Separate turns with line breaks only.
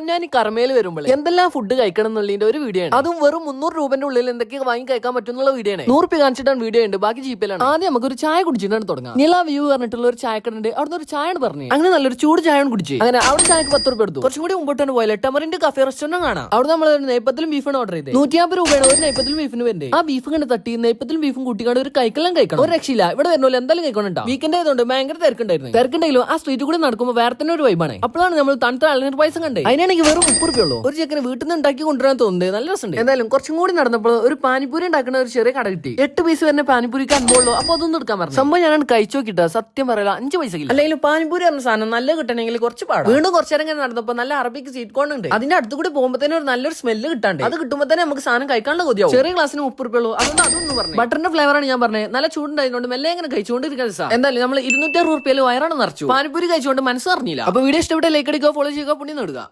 പൊന്നാനി കർമ്മയിൽ വരുമ്പോൾ എന്തെല്ലാം ഫുഡ് കഴിക്കണം എന്നുള്ളതിന്റെ ഒരു വീഡിയോ ആണ്. അതും വെറും മുന്നൂറ് രൂപന്റെ ഉള്ളിൽ എന്തൊക്കെ വാങ്ങി കഴിക്കാൻ പറ്റുന്നുള്ള വീഡിയോ ആണ്. നൂറ് രൂപ കാണിച്ചിട്ടാണ് വീഡിയോ ഉണ്ട്. ബാക്കി ജീപ്പിലാണ്. ആദ്യം നമുക്ക് ഒരു ചായ കുടിച്ചിട്ടാണ് തുടങ്ങാം. നില വ്യൂ പറഞ്ഞിട്ടുള്ള ഒരു ചായക്കട ഉണ്ട്. അവിടുന്ന് ഒരു ചായ പറഞ്ഞു. അങ്ങനെ നല്ലൊരു ചൂട് ചായ കുടിച്ചു. അങ്ങനെ അവിടെ ചായക്ക് പത്ത് രൂപ എടുത്തു. കുറച്ചും കൂടി മുമ്പോട്ടാണ് പോയാൽ ടമറിന്റെ കഫേ റെസ്റ്റോറന്റ് കാണാം. അവിടെ നമ്മൾ ഒരു നെയ്പ്പത്തിലും ബീഫാണ് ഓർഡർ ചെയ്ത്. നൂറ്റിയാമ്പത് രൂപയാണ്. ഒരു നെയ്പത്തിലും ബീഫിന് വരുന്നത് ആ ബീഫ് കണ്ട് തട്ടി. നെയ്പത്തിലും ബീഫും കൂട്ടിക്കാണ്ട് ഒരു കൈക്കെല്ലാം കഴിക്കണം. ഒരു രക്ഷയില്ല. ഇവിടെ വരുന്നോ എന്തായാലും കഴിക്കണം വീക്കെൻഡ് ആയതുകൊണ്ട് ഭയങ്കര തിരക്കുണ്ടായിരുന്നു. തിരക്കുണ്ടെങ്കിലും ആ സ്ട്രീറ്റ് കൂടി നടക്കുമ്പോൾ വേറെ തന്നെ ഒരു വൈബാണ് അപ്പോഴാണ് നമ്മൾ തണുത്ത അളനീർ പായസം കണ്ടേ. അതിനാണെങ്കിൽ വെറും മുപ്പത് ഉള്ളൂ. ഒരു ചെക്കന് വീട്ടിൽ നിന്ന് ഉണ്ടാക്കി കൊണ്ടുവരാൻ തോന്നുന്നത് നല്ല രസമുണ്ട്. എന്തായാലും കുറച്ചും കൂടി നടന്നപ്പോൾ ഒരു പാനിപ്പൂരി ഉണ്ടാക്കുന്ന ഒരു ചെറിയ കട കിട്ടി. എട്ട് പീസ് വരുന്ന പാനിപ്പൂരിക്ക് അൻപോളൂ അപ്പൊ അതൊന്നും എടുക്കാൻ പറഞ്ഞു സംഭവം ഞാൻ കഴിച്ചു നോക്കിട്ട്. സത്യം പറയാ അഞ്ച് പൈസ അല്ലെങ്കിൽ പാനിപ്പൂരി പറഞ്ഞ സാധനം നല്ല കിട്ടണമെങ്കിൽ കുറച്ച് പാടാം. വീണ്ടും കുറച്ചു നേരം ഇങ്ങനെ നടന്നപ്പോൾ നല്ല അറബിക്ക് സീറ്റ് കോൺ ഉണ്ട്. അതിന്റെ അടുത്ത് കൂടി പോകുമ്പോഴത്തേനും ഒരു നല്ലൊരു സ്മെല്ല് കിട്ടാണ്ട്. അത് കിട്ടുമ്പോൾ തന്നെ നമുക്ക് സാധനം കഴിക്കാനുള്ള കൊതിയാവും. ചെറിയ ക്ലാസ്സിന് മുപ്പത് ഉള്ളൂ. അതുകൊണ്ട് അതൊന്നും പറഞ്ഞു ബട്ടറിന്റെ ഫ്ലേവറാണ് ഞാൻ പറഞ്ഞത് നല്ല ചൂടുണ്ടായതുകൊണ്ട് മെല്ലെ ഇങ്ങനെ കഴിച്ചുകൊണ്ടിരിക്കാൻ സാർ എന്തായാലും നമ്മൾ ഇരുന്നൂറ്റി അറുപത് റുപ്യയിൽ വയറാണ് നിറച്ചു. പാനിപ്പൂരി കഴിച്ചുകൊണ്ട് മനസ്സറിഞ്ഞില്ല അപ്പൊ വീഡിയോ ഇഷ്ടപ്പെട്ട ലൈക്ക് അടിക്കുക ഫോളോ ചെയ്യുക പുണ്യം നേടുക.